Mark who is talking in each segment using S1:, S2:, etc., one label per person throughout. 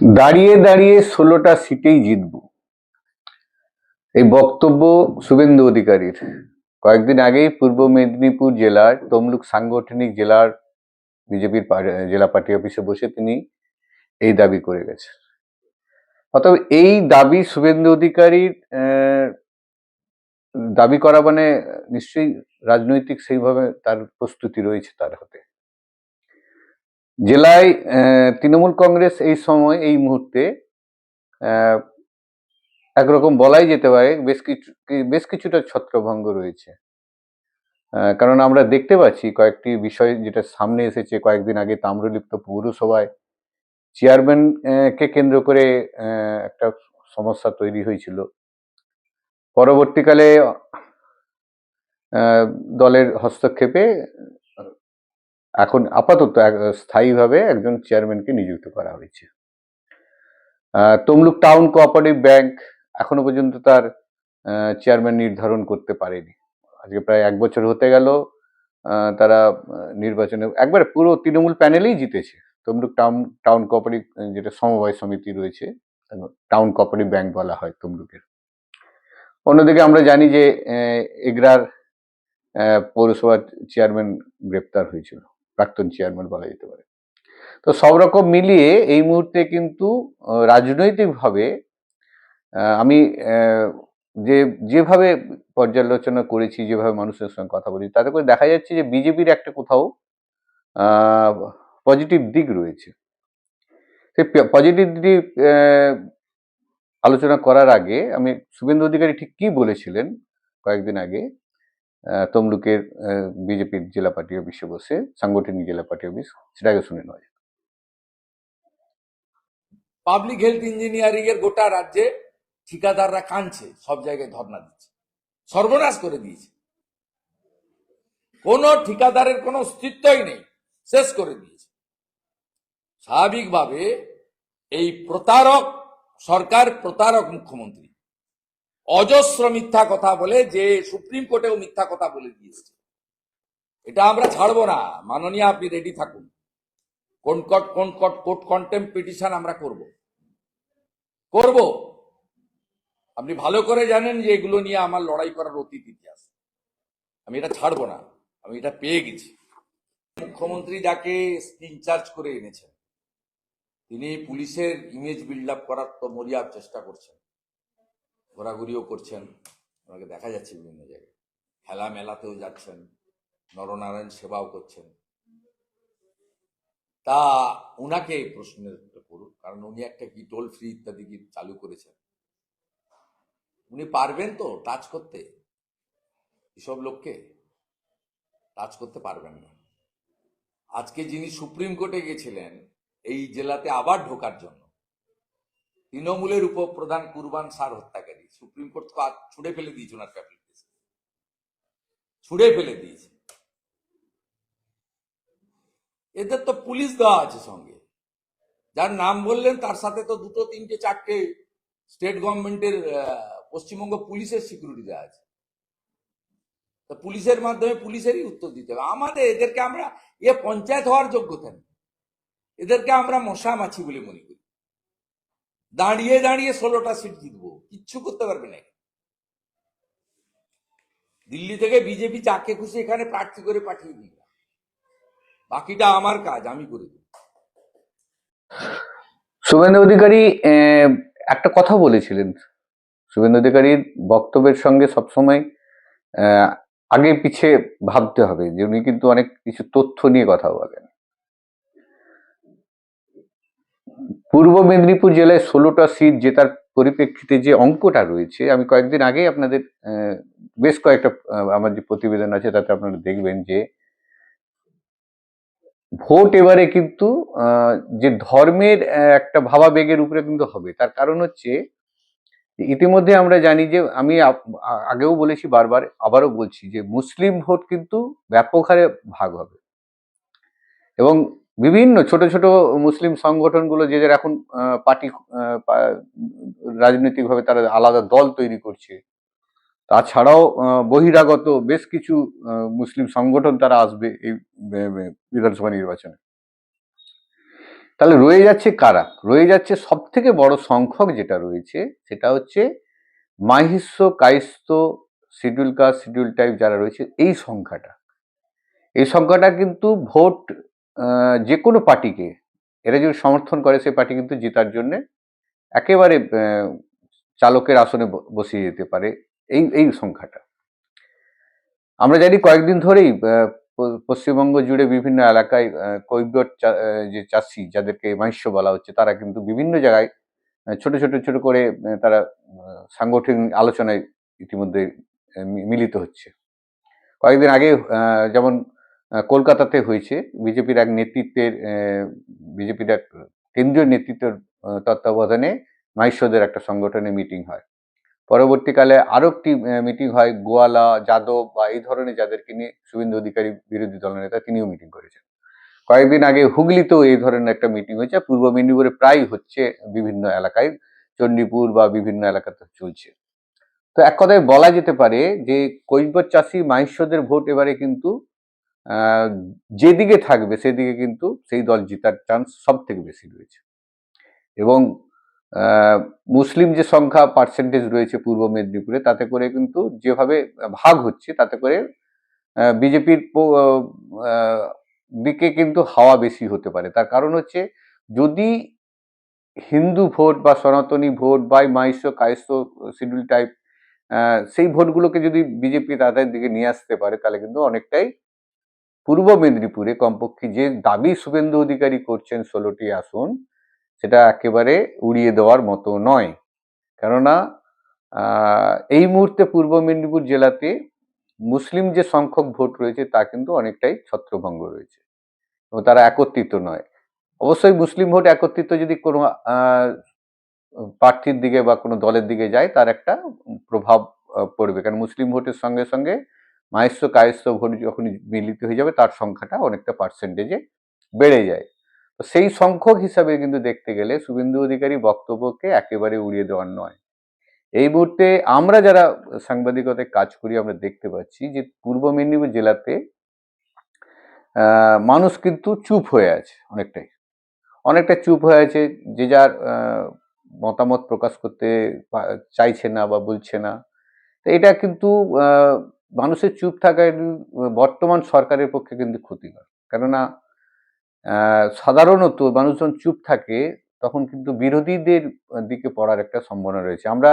S1: দাঁড়িয়ে দাঁড়িয়ে ষোলোটা সিটেই জিতব। এই বক্তব্য শুভেন্দু অধিকারীর। কয়েকদিন আগেই পূর্ব মেদিনীপুর জেলার তমলুক সাংগঠনিক জেলার বিজেপির জেলা পার্টি অফিসে বসে তিনি এই দাবি করে গেছেন। অতএব এই দাবি শুভেন্দু অধিকারীর দাবি করা মানে নিশ্চয়ই রাজনৈতিক সেইভাবে তার প্রস্তুতি রয়েছে তার হাতে। জেলায় তৃণমূল কংগ্রেস এই সময়, এই মুহূর্তে একরকম বলাই যেতে পারে, বেশ কিছু, বেশ কিছুটা ছত্রভঙ্গ রয়েছে। কারণ আমরা দেখতে পাচ্ছি কয়েকটি বিষয় যেটা সামনে এসেছে কয়েকদিন আগে তাম্রলিপ্ত পৌরসভায়। চেয়ারম্যান কে কেন্দ্র করে একটা সমস্যা তৈরি হয়েছিল। পরবর্তীকালে দলের হস্তক্ষেপে এখন আপাতত স্থায়ীভাবে একজন চেয়ারম্যানকে নিযুক্ত করা হয়েছে। তমলুক টাউন কোঅপারেটিভ ব্যাংক এখনও পর্যন্ত তার চেয়ারম্যান নির্ধারণ করতে পারেনি। আজকে প্রায় এক বছর হতে গেল তারা নির্বাচনে একবারে পুরো তৃণমূল প্যানেলেই জিতেছে। তমলুক টাউন টাউন কোঅপারেটিভ যেটা সমবায় সমিতি রয়েছে টাউন কোঅপারেটিভ ব্যাংক বলা হয় তমলুকের। অন্যদিকে আমরা জানি যে এগরার পৌরসভার চেয়ারম্যান গ্রেপ্তার হয়েছিল। প্রাক্তন চেয়ারম্যান বলা যেতে পারে। তো সব রকম মিলিয়ে এই মুহূর্তে কিন্তু রাজনৈতিকভাবে আমি যে, যেভাবে পর্যালোচনা করেছি, যেভাবে মানুষের সঙ্গে কথা বলি তাতে করে দেখা যাচ্ছে যে বিজেপির একটা কোথাও পজিটিভ দিক রয়েছে। সেই পজিটিভ দিক আলোচনা করার আগে, আমি শুভেন্দু অধিকারী ঠিক কি বলেছিলেন কয়েকদিন আগে তমলুকের বিজেপির জেলা পার্টি অফিসে বসে সাংগঠনিক জেলা পার্টি অফিস সেটাকে শুনে নেওয়া।
S2: পাবলিক হেলথ ইঞ্জিনিয়ারিং এর গোটা রাজ্যে ঠিকাদাররা কাঁদছে, সব জায়গায় ধর্ণা দিচ্ছে, সর্বনাশ করে দিয়েছে কোন ঠিকাদারের কোনো অস্তিত্বই নেই, শেষ করে দিয়েছে স্বাভাবিকভাবে এই প্রতারক, সরকার প্রতারক মুখ্যমন্ত্রী অজস্র মিথ্যা কথা বলে, যে সুপ্রিম কোর্টেও মিথ্যা কথা বলে দিয়েছে। এটা আমরা ছাড়বো না। মাননীয়, আপনি রেডি থাকুন। কোন কট কোন কট কোর্ট কন্টেম্প পিটিশন আমরা করব। করব। আপনি ভালো করে জানেন যে এগুলো নিয়ে আমার লড়াই করার অতীত ইতিহাস। আমি এটা ছাড়বো না। আমি এটা পেয়ে গেছি। মুখ্যমন্ত্রী যাকে ইনচার্জ করে এনেছেন, তিনি পুলিশের ইমেজ বিল্ড আপ করার তো মরিয়ার চেষ্টা করছেন। ঘোরাঘুরিও করছেন। ওনাকে দেখা যাচ্ছে বিভিন্ন জায়গায়। খেলা মেলাতেও যাচ্ছেন, নরনারায়ণ সেবাও করছেন। তা ওনাকে এই প্রশ্নের করুন, কারণ উনি একটা কি টোল ফ্রি ইত্যাদি কি চালু করেছেন। উনি পারবেন তো টাচ করতে? এসব লোককে টাচ করতে পারবেন না। আজকে যিনি সুপ্রিম কোর্টে গেছিলেন, এই জেলাতে আবার ঢোকার জন্য। তৃণমূলের উপপ্রধান কুরবান সার হত্যাকারী সুপ্রিম কোর্ট তো ছুড়ে ফেলে দিয়েছে ওনার ক্যাপিটাল ছুড়ে ফেলে দিয়েছে। এদের তো পুলিশ দেওয়া আছে সঙ্গে। যার নাম বললেন, তার সাথে তো দুটো, তিনটে, চারটে স্টেট গভর্নমেন্টের পশ্চিমবঙ্গ পুলিশের সিকিউরিটি দেওয়া আছে। তা পুলিশের মাধ্যমে পুলিশেরই উত্তর দিতে হবে। আমাদের, এদেরকে আমরা, এ পঞ্চায়েত হওয়ার যোগ্যতা নেই। এদেরকে আমরা মশা মাছি বলে মনে করি। দাঁড়িয়ে দাঁড়িয়ে ষোলোটা সিট জিতবো। কিচ্ছু করতে পারবে না। দিল্লি থেকে বিজেপি যাকে খুশি এখানে প্রার্থী করে পাঠিয়ে দিই বাকিটা আমার কাজ, আমি করে দিই
S1: শুভেন্দু অধিকারী একটা কথা বলেছিলেন। শুভেন্দু অধিকারীর বক্তব্যের সঙ্গে সবসময় আগে পিছে ভাবতে হবে যে উনি কিন্তু অনেক কিছু তথ্য নিয়ে কথা বলেন। পূর্ব মেদিনীপুর জেলায় ষোলোটা সিট জেতার পরিপ্রেক্ষিতে যে অঙ্কটা রয়েছে, আমি কয়েকদিন আগেই আপনাদের বেশ কয়েকটা আমার যে প্রতিবেদন আছে তাতে আপনারা দেখবেন যে ভোট এবারে কিন্তু যে ধর্মের একটা ভাবাবেগের উপরে কিন্তু হবে। তার কারণ হচ্ছে ইতিমধ্যে আমরা জানি যে, আমি আগেও বলেছি বারবার, আবারও বলছি যে মুসলিম ভোট কিন্তু ব্যাপক হারে ভাগ হবে। এবং বিভিন্ন ছোট ছোট মুসলিম সংগঠনগুলো যে যারা এখন পার্টি রাজনৈতিকভাবে তারা আলাদা দল তৈরি করছে। তাছাড়াও বহিরাগত বেশ কিছু মুসলিম সংগঠন তারা আসবে এই বিধানসভা নির্বাচনে। তাহলে রয়ে যাচ্ছে কারা? রয়ে যাচ্ছে সব থেকে বড় সংখ্যক যেটা রয়েছে, সেটা হচ্ছে Mahishya Kayastha, schedule caste, schedule type যারা রয়েছে, এই সংখ্যাটা। এই সংখ্যাটা কিন্তু ভোট যে কোনো পার্টিকে, এরা যদি সমর্থন করে সেই পার্টি কিন্তু জেতার জন্য একেবারে চালকের আসনে বসিয়ে যেতে পারে, এই এই সংখ্যাটা। আমরা জানি কয়েকদিন ধরেই পশ্চিমবঙ্গ জুড়ে বিভিন্ন এলাকায় চা- যে চাষি যাদেরকে মাহিষ্য বলা হচ্ছে, তারা কিন্তু বিভিন্ন জায়গায় ছোট ছোট ছোট করে তারা সাংগঠনিক আলোচনায় ইতিমধ্যে মিলিত হচ্ছে। কয়েকদিন আগে যেমন কলকাতাতে হয়েছে। বিজেপির এক নেতৃত্বের বিজেপির এক কেন্দ্রীয় নেতৃত্বের তত্ত্বাবধানে মাহিষ্যদের একটা সংগঠনে মিটিং হয়। পরবর্তীকালে আরও একটি মিটিং হয়, গোয়ালা, যাদব বা এই ধরনের যাদেরকে নিয়ে শুভেন্দু অধিকারী বিরোধী দলনেতা তিনিও মিটিং করেছেন। কয়েকদিন আগে হুগলিতেও এই ধরনের একটা মিটিং হয়েছে। পূর্ব মেদিনীপুরে প্রায় হচ্ছে বিভিন্ন এলাকায়। চণ্ডীপুর বা বিভিন্ন এলাকাতে চলছে। তো এক কথায় বলা যেতে পারে যে কৈবর চাষি মাহিষ্যদের ভোট এবারে কিন্তু যেদিকে থাকবে সেদিকে কিন্তু সেই দল জেতার চান্স সব থেকে বেশি রয়েছে। এবং মুসলিম যে সংখ্যা পার্সেন্টেজ রয়েছে পূর্ব মেদিনীপুরে, তাতে করে কিন্তু যেভাবে ভাগ হচ্ছে, তাতে করে বিজেপির দিকে কিন্তু হাওয়া বেশি হতে পারে। তার কারণ হচ্ছে, যদি হিন্দু ভোট বা সনাতনী ভোট বা মাইশ্য কায়স্থ শিডিউল টাইপ সেই ভোটগুলোকে যদি বিজেপি তাদের দিকে নিয়ে আসতে পারে, তাহলে কিন্তু অনেকটাই পূর্ব মেদিনীপুরে কমপক্ষে যে দাবি শুভেন্দু অধিকারী করছেন ষোলোটি আসন, সেটা একেবারে উড়িয়ে দেওয়ার মতো নয়। কেননা এই মুহূর্তে পূর্ব মেদিনীপুর জেলাতে মুসলিম যে সংখ্যক ভোট রয়েছে, তা কিন্তু অনেকটাই ছত্রভঙ্গ রয়েছে এবং তারা একত্রিত নয়। অবশ্যই মুসলিম ভোট একত্রিত যদি কোনো প্রার্থীর দিকে বা কোনো দলের দিকে যায়, তার একটা প্রভাব পড়বে। কারণ মুসলিম ভোটের সঙ্গে সঙ্গে মাহেশ্ব কায়স্থ ভোট যখন মিলিত হয়ে যাবে, তার সংখ্যাটা অনেকটা পার্সেন্টেজে বেড়ে যায়। তো সেই সংখ্যক হিসাবে কিন্তু দেখতে গেলে শুভেন্দু অধিকারী বক্তব্যকে একেবারে উড়িয়ে দেওয়ার নয়। এই মুহূর্তে আমরা যারা সাংবাদিকতায় কাজ করি, আমরা দেখতে পাচ্ছি যে পূর্ব মেদিনীপুর জেলাতে মানুষ কিন্তু চুপ হয়ে আছে অনেকটাই। অনেকটা চুপ হয়ে আছে, যে যার মতামত প্রকাশ করতে চাইছে না বা বলছে না। তো এটা কিন্তু মানুষের চুপ থাকা বর্তমান সরকারের পক্ষে কিন্তু ক্ষতিকর। কেননা সাধারণত মানুষজন চুপ থাকে, তখন কিন্তু বিরোধীদের দিকে পড়ার একটা সম্ভাবনা রয়েছে। আমরা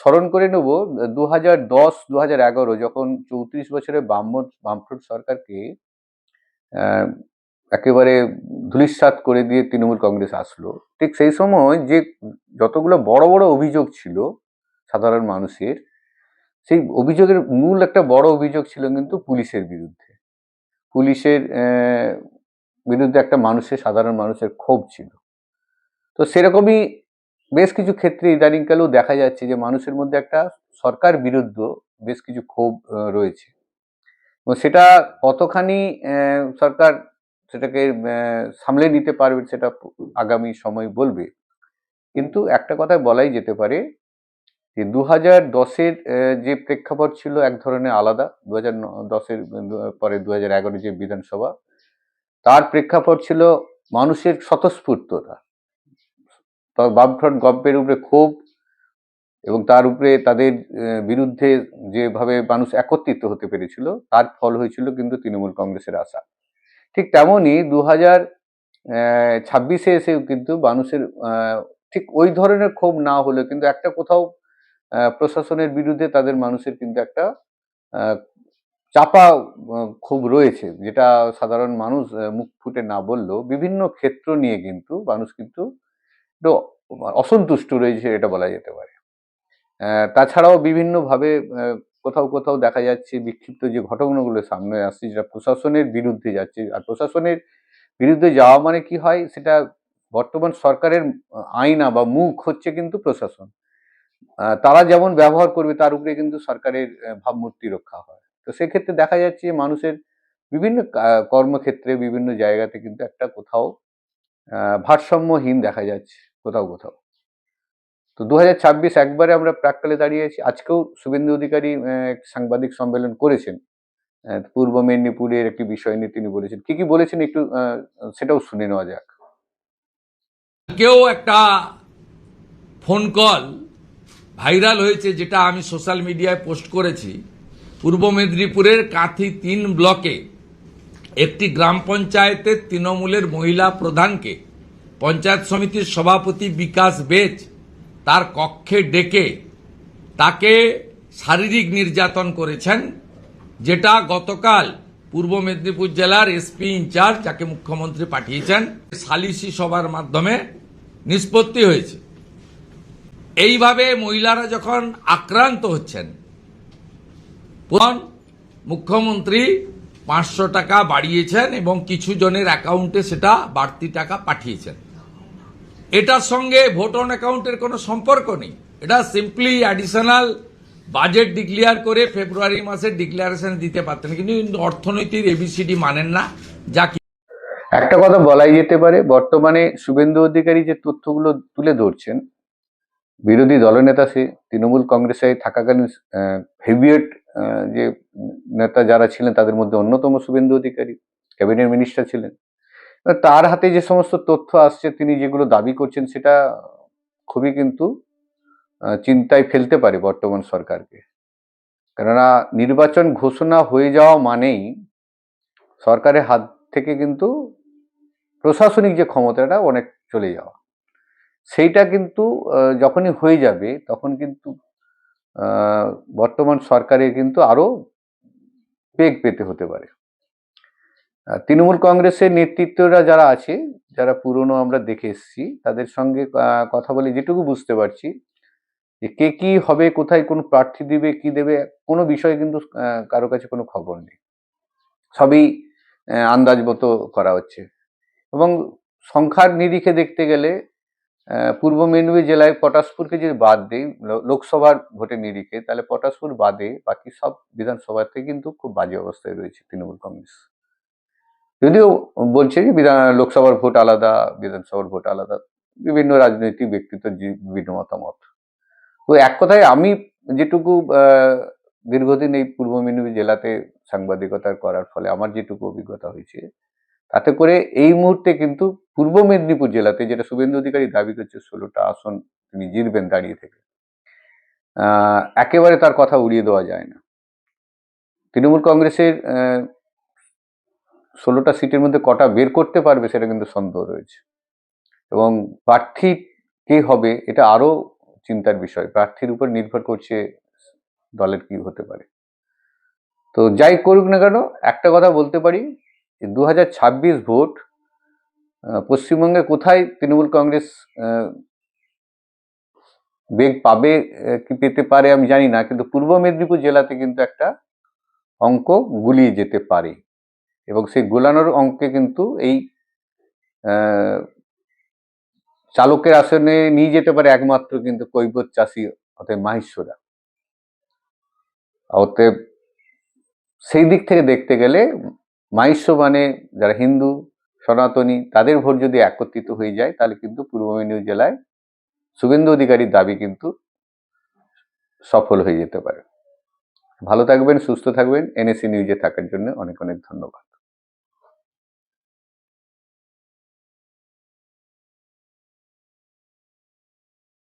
S1: স্মরণ করে নেব দু হাজার দশ দু হাজার এগারো যখন চৌত্রিশ বছরের বাম বামফ্রন্ট সরকারকে একেবারে ধূলিসাৎ করে দিয়ে তৃণমূল কংগ্রেস আসলো, ঠিক সেই সময় যে যতগুলো বড় বড় অভিযোগ ছিল সাধারণ মানুষের সেই অভিযোগের মূল একটা বড় অভিযোগ ছিল কিন্তু পুলিশের বিরুদ্ধে। পুলিশের বিরুদ্ধে একটা মানুষের, সাধারণ মানুষের ক্ষোভ ছিল। তো সেরকমই বেশ কিছু ক্ষেত্রে ইদানিংকালেও দেখা যাচ্ছে যে মানুষের মধ্যে একটা সরকার বিরুদ্ধ বেশ কিছু ক্ষোভ রয়েছে। এবং সেটা কতখানি সরকার সেটাকে সামলে নিতে পারবে সেটা আগামী সময় বলবে। কিন্তু একটা কথা বলাই যেতে পারে যে দু হাজার দশের যে প্রেক্ষাপট ছিল এক ধরনের আলাদা দু হাজার দশের পরে দু হাজার এগারো যে বিধানসভা, তার প্রেক্ষাপট ছিল মানুষের স্বতঃস্ফূর্ততা। তবে বামফ্রন্ট গভর্নমেন্টের উপরে ক্ষোভ এবং তার উপরে তাদের বিরুদ্ধে যেভাবে মানুষ একত্রিত হতে পেরেছিল, তার ফল হয়েছিল কিন্তু তৃণমূল কংগ্রেসের আশা। ঠিক তেমনই দু হাজার ছাব্বিশে এসেও কিন্তু মানুষের ঠিক ওই ধরনের ক্ষোভ না হলেও কিন্তু একটা কোথাও প্রশাসনের বিরুদ্ধে তাদের মানুষের কিন্তু একটা চাপা খুব রয়েছে, যেটা সাধারণ মানুষ মুখ ফুটে না বললেও বিভিন্ন ক্ষেত্র নিয়ে কিন্তু মানুষ কিন্তু অসন্তুষ্ট রয়েছে, এটা বলা যেতে পারে। তাছাড়াও বিভিন্নভাবে কোথাও কোথাও দেখা যাচ্ছে বিক্ষিপ্ত যে ঘটনাগুলো সামনে আসছে, যেটা প্রশাসনের বিরুদ্ধে যাচ্ছে। আর প্রশাসনের বিরুদ্ধে যাওয়া মানে কি হয়? সেটা বর্তমান সরকারের আইনা বা মুখ হচ্ছে কিন্তু প্রশাসন। তারা যেমন ব্যবহার করবে, তার উপরে কিন্তু সরকারের ভাবমূর্তি রক্ষা হয়। তো সেক্ষেত্রে দেখা যাচ্ছে যে মানুষের বিভিন্ন কর্মক্ষেত্রে, বিভিন্ন জায়গাতে কিন্তু একটা কোথাও ভারসাম্যহীন দেখা যাচ্ছে, কোথাও কোথাও। তো দু হাজার ছাব্বিশ একবারে আমরা প্রাককালে দাঁড়িয়ে আছি। আজকেও শুভেন্দু অধিকারী এক সাংবাদিক সম্মেলন করেছেন। পূর্ব মেদিনীপুরের একটি বিষয় নিয়ে তিনি বলেছেন। কি কি বলেছেন একটু সেটাও শুনে নেওয়া যাক।
S2: কেউ একটা ফোন কল ভাইরাল হয়েছে যেটা আমি সোশ্যাল মিডিয়ায় পোস্ট করেছি। পূর্ব মেদিনীপুরের কাঁথি তিন ব্লকে একটি গ্রাম পঞ্চায়েতের তৃণমূলের মহিলা প্রধানকে পঞ্চায়েত সমিতির সভাপতি বিকাশ বেচ তার কক্ষে ডেকে তাকে শারীরিক নির্যাতন করেছেন, যেটা গতকাল পূর্ব মেদিনীপুর জেলার এসপি ইনচার্জ, যাকে মুখ্যমন্ত্রী পাঠিয়েছেন সালিসি সভার মাধ্যমে নিষ্পত্তি হয়েছে। এইভাবে মহিলারা যখন আক্রান্ত হচ্ছেন মুখ্যমন্ত্রী পাঁচশো টাকা বাড়িয়েছেন এবং কিছু জনের অ্যাকাউন্টে সেটা বাড়তি টাকা পাঠিয়েছেন। এটার সঙ্গে ভোট অন অ্যাকাউন্টের কোনো সম্পর্ক নেই। এটা সিম্পলি অ্যাডিশনাল বাজেট ডিক্লেয়ার করে ফেব্রুয়ারি মাসে ডিক্লারেশন দিতে পারতেন। কিন্তু অর্থনীতির এবিসিডি মানেন না, যা
S1: একটা কথা বলাই যেতে পারে, বর্তমানে শুভেন্দু অধিকারী যে তথ্যগুলো তুলে ধরছেন বিরোধী দলনেতা সে তৃণমূল কংগ্রেসে থাকাকালীন হেভিয়েট যে নেতা যারা ছিলেন তাদের মধ্যে অন্যতম শুভেন্দু অধিকারী ক্যাবিনেট মিনিস্টার ছিলেন। তার হাতে যে সমস্ত তথ্য আসছে, তিনি যেগুলো দাবি করছেন সেটা খুবই কিন্তু চিন্তায় ফেলতে পারে বর্তমান সরকারকে। কেননা নির্বাচন ঘোষণা হয়ে যাওয়া মানেই সরকারের হাত থেকে কিন্তু প্রশাসনিক যে ক্ষমতাটা অনেক চলে যাওয়া। সেইটা কিন্তু যখনই হয়ে যাবে তখন কিন্তু বর্তমান সরকারের কিন্তু আরও বেগ পেতে হতে পারে। তৃণমূল কংগ্রেসের নেতৃত্বরা যারা আছে, যারা পুরনো আমরা দেখে এসেছি, তাদের সঙ্গে কথা বলে যেটুকু বুঝতে পারছি যে কে কি হবে, কোথায় কোন প্রার্থী দিবে, কি দেবে, কোনো বিষয়ে কিন্তু কারও কাছে কোনো খবর নেই। সবই আন্দাজ মতো করা হচ্ছে। এবং সংখ্যার নিরিখে দেখতে গেলে পূর্ব মেদিনীপুর জেলায় পটাশপুরকে যদি বাদ দেই লোকসভার ভোটের নিরিখে, তাহলে পটাশপুর বাদে বাকি সব বিধানসভাতে কিন্তু খুব বাজে অবস্থায় রয়েছে তৃণমূল কংগ্রেস। যদিও বলছে যে বিধান, লোকসভার ভোট আলাদা, বিধানসভার ভোট আলাদা, বিভিন্ন রাজনৈতিক ব্যক্তিত্বের যে- বিভিন্ন মতামত। তো এক কথায় আমি যেটুকু দীর্ঘদিন এই পূর্ব মেদিনীপুর জেলাতে সাংবাদিকতা করার ফলে আমার যেটুকু অভিজ্ঞতা হয়েছে তাতে করে এই মুহূর্তে কিন্তু পূর্ব মেদিনীপুর জেলাতে যেটা শুভেন্দু অধিকারী দাবি করছে, ষোলোটা আসন তিনি জিতবেন দাঁড়িয়ে থেকে। একেবারে তার কথা উড়িয়ে দেওয়া যায় না। তৃণমূল কংগ্রেসের ষোলোটা সিটের মধ্যে কটা বের করতে পারবে সেটা কিন্তু সন্দেহ রয়েছে। এবং প্রার্থী কে হবে এটা আরও চিন্তার বিষয়। প্রার্থীর উপর নির্ভর করছে দলের কি হতে পারে। তো যাই করুক না কেন, একটা কথা বলতে পারি দু হাজার ছাব্বিশ ভোট পশ্চিমবঙ্গে কোথায় তৃণমূল কংগ্রেস বেগ পাবে কি পেতে পারে আমি জানি না, কিন্তু পূর্ব মেদিনীপুর জেলাতে কিন্তু একটা অঙ্ক গুলিয়ে যেতে পারে। এবং সেই গোলানোর অঙ্কে কিন্তু এই চালকের আসনে নিয়ে যেতে পারে একমাত্র কিন্তু কৈবত চাষি, অতএব মাহেশ্বরা। অতএব সেই দিক থেকে দেখতে গেলে মাহিষ্য মানে যারা হিন্দু, সনাতনী, তাদের ভোট যদি একত্রিত হয়ে যায়, তাহলে কিন্তু পূর্ব মেদিনীপুর জেলায় শুভেন্দু অধিকারীর দাবি কিন্তু সফল হয়ে যেতে পারে। ভালো থাকবেন, সুস্থ থাকবেন। এনএসি নিউজে থাকার জন্য অনেক অনেক ধন্যবাদ।